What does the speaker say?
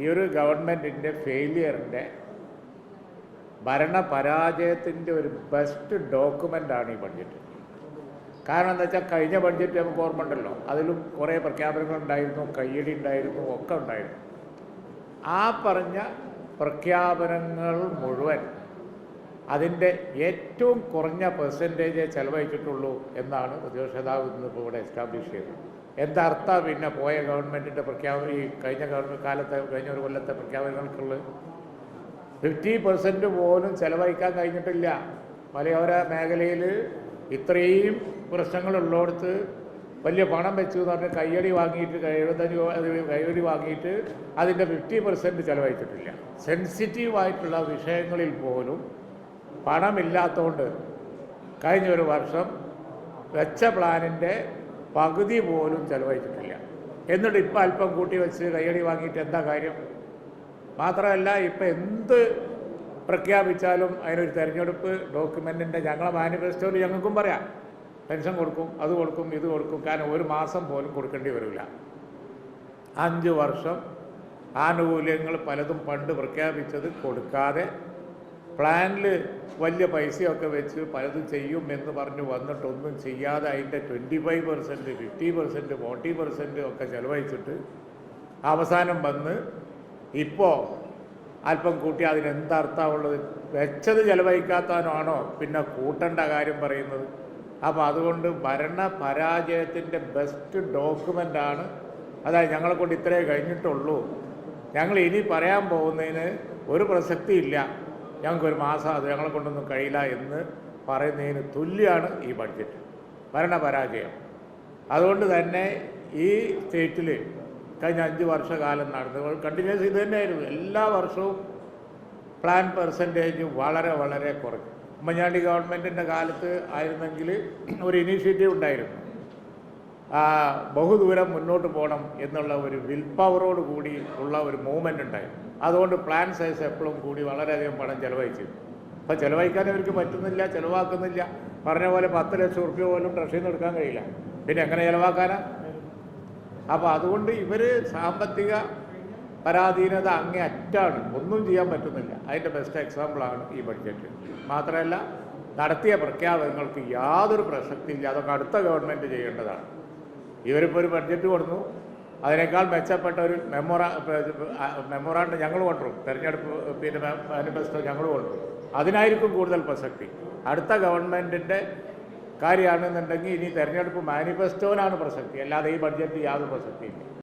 ഈ ഒരു ഗവൺമെന്റിന്റെ ഫെയിലിയറിന്റെ ഭരണപരാജയത്തിന്റെ ഒരു ബെസ്റ്റ് ഡോക്യുമെന്റാണ് ഈ ബഡ്ജറ്റ്. കാരണം എന്താ വെച്ചാൽ കഴിഞ്ഞ ബഡ്ജറ്റ് നമുക്ക് ഓർമ്മ ഉണ്ടല്ലോ അതിലും കുറേ പ്രഖ്യാപനങ്ങൾ ഉണ്ടായിരുന്നു കയ്യടി ഉണ്ടായിരുന്നു ഒക്കെ ഉണ്ടായിരുന്നു. ആ പറഞ്ഞ പ്രഖ്യാപനങ്ങൾ മുഴുവൻ അതിന്റെ ഏറ്റവും കുറഞ്ഞ പെർസെന്റേജേ ചെലവഴിച്ചിട്ടുള്ളൂ എന്നാണ് പ്രതിപക്ഷ നേതാവ് ഇന്ന് ഇവിടെ എസ്റ്റാബ്ലിഷ് ചെയ്തത്. എന്താ അർത്ഥം? പിന്നെ പോയ ഗവൺമെന്റിന്റെ പ്രഖ്യാപനം ഈ കഴിഞ്ഞ ഗവൺമെന്റ് കാലത്തെ കഴിഞ്ഞ ഒരു കൊല്ലത്തെ പ്രഖ്യാപനങ്ങൾക്കുള്ളത് ഫിഫ്റ്റി പെർസെന്റ് പോലും ചിലവഴിക്കാൻ കഴിഞ്ഞിട്ടില്ല. മലയോര മേഖലയിൽ ഇത്രയും പ്രശ്നങ്ങളുള്ളിടത്ത് വലിയ പണം വെച്ചു എന്ന് പറഞ്ഞ് കയ്യടി വാങ്ങിയിട്ട് എഴുപത്തഞ്ച് കയ്യടി വാങ്ങിയിട്ട് അതിന്റെ ഫിഫ്റ്റി പെർസെന്റ് ചെലവഴിച്ചിട്ടില്ല. സെൻസിറ്റീവായിട്ടുള്ള വിഷയങ്ങളിൽ പോലും പണമില്ലാത്തതുകൊണ്ട് കഴിഞ്ഞൊരു വർഷം വെച്ച പ്ലാനിന്റെ പകുതി പോലും ചെലവഴിച്ചിട്ടില്ല. എന്നിട്ട് ഇപ്പം അല്പം കൂട്ടി വെച്ച് കയ്യടി വാങ്ങിയിട്ട് എന്താ കാര്യം? മാത്രമല്ല ഇപ്പം എന്ത് പ്രഖ്യാപിച്ചാലും അതിനൊരു തെരഞ്ഞെടുപ്പ് ഡോക്യുമെന്റിന്റെ ഞങ്ങളെ മാനിഫെസ്റ്റോയിൽ ഞങ്ങൾക്കും പറയാം. പെൻഷൻ കൊടുക്കും അത് കൊടുക്കും ഇത് കൊടുക്കും. കാരണം ഒരു മാസം പോലും കൊടുക്കേണ്ടി വരില്ല. അഞ്ച് വർഷം ആനുകൂല്യങ്ങൾ പലതും പണ്ട് പ്രഖ്യാപിച്ചത് കൊടുക്കാതെ പ്ലാനിൽ വലിയ പൈസയൊക്കെ വെച്ച് പലതും ചെയ്യും എന്ന് പറഞ്ഞ് വന്നിട്ടൊന്നും ചെയ്യാതെ അതിന്റെ twenty five percent fifty percent forty percent ഒക്കെ ചിലവഴിച്ചിട്ട് അവസാനം വന്ന് ഇപ്പോൾ അല്പം കൂട്ടി അതിനെന്ത് അർത്ഥമുള്ളത്? വെച്ചത് ചിലവഴിക്കാത്തവനാണോ? പിന്നെ കൂട്ടേണ്ട കാര്യം പറയുന്നത്. അപ്പോൾ അതുകൊണ്ട് ഭരണ പരാജയത്തിന്റെ ബെസ്റ്റ് ഡോക്യുമെന്റാണ് അതായത് ഞങ്ങളെ കൊണ്ട് ഇത്രയേ കഴിഞ്ഞിട്ടുള്ളൂ. ഞങ്ങൾ ഇനി പറയാൻ പോകുന്നതിന് ഒരു പ്രസക്തിയില്ല. ഞങ്ങൾക്കൊരു മാസം അത് ഞങ്ങളെ കൊണ്ടൊന്നും കഴിയില്ല എന്ന് പറയുന്നതിന് തുല്യമാണ് ഈ ബഡ്ജറ്റ് ഭരണപരാജയം. അതുകൊണ്ട് തന്നെ ഈ സ്റ്റേറ്റിൽ കഴിഞ്ഞ അഞ്ച് വർഷകാലം നടന്നത്. കണ്ടിന്യൂസ് ഇത് തന്നെയായിരുന്നു. എല്ലാ വർഷവും പ്ലാൻ പെർസെന്റേജ് വളരെ വളരെ കുറഞ്ഞു. ഉമ്മൻചാണ്ടി ഗവൺമെന്റിന്റെ കാലത്ത് ആയിരുന്നെങ്കിൽ ഒരു ഇനീഷ്യേറ്റീവ് ഉണ്ടായിരുന്നു. ബഹുദൂരം മുന്നോട്ട് പോകണം എന്നുള്ള ഒരു വിൽ പവറോട് കൂടി ഉള്ള ഒരു മൂവ്മെന്റ് ഉണ്ടായിരുന്നു അതുകൊണ്ട് പ്ലാൻ സൈസ് എപ്പോഴും കൂടി വളരെയധികം പണം ചിലവഴിച്ചു. അപ്പോൾ ചിലവഴിക്കാൻ ഇവർക്ക് പറ്റുന്നില്ല ചിലവാക്കുന്നില്ല. പറഞ്ഞ പോലെ പത്ത് ലക്ഷം റുപ്യ പോലും ട്രഷറിൽ നിന്ന് എടുക്കാൻ കഴിയില്ല. പിന്നെ എങ്ങനെ ചിലവാക്കാനാ? അപ്പോൾ അതുകൊണ്ട് ഇവർ സാമ്പത്തിക പരാധീനത അങ്ങേ അറ്റാണ്. ഒന്നും ചെയ്യാൻ പറ്റുന്നില്ല. അതിന്റെ ബെസ്റ്റ് എക്സാമ്പിളാണ് ഈ ബഡ്ജറ്റ് മാത്രമല്ല നടത്തിയ പ്രഖ്യാപനങ്ങൾക്ക് യാതൊരു പ്രസക്തിയില്ല. അതൊക്കെ അടുത്ത ഗവൺമെന്റ് ചെയ്യേണ്ടതാണ്. ഇവരിപ്പോൾ ഒരു ബഡ്ജറ്റ് കൊടുത്തു. അതിനേക്കാൾ മെച്ചപ്പെട്ട ഒരു മെമ്മോറാ മെമ്മോറാണ്ട് ഞങ്ങൾ കൊണ്ടുവരും. തെരഞ്ഞെടുപ്പ് പിന്നെ മാനിഫെസ്റ്റോ ഞങ്ങൾ കൊണ്ടുവരും. അതിനായിരിക്കും കൂടുതൽ പ്രസക്തി. അടുത്ത ഗവൺമെന്റിന്റെ കാര്യമാണെന്നുണ്ടെങ്കിൽ ഇനി തെരഞ്ഞെടുപ്പ് മാനിഫെസ്റ്റോനാണ് പ്രസക്തി. അല്ലാതെ ഈ ബഡ്ജറ്റ് യാതൊരു പ്രസക്തിയില്ല.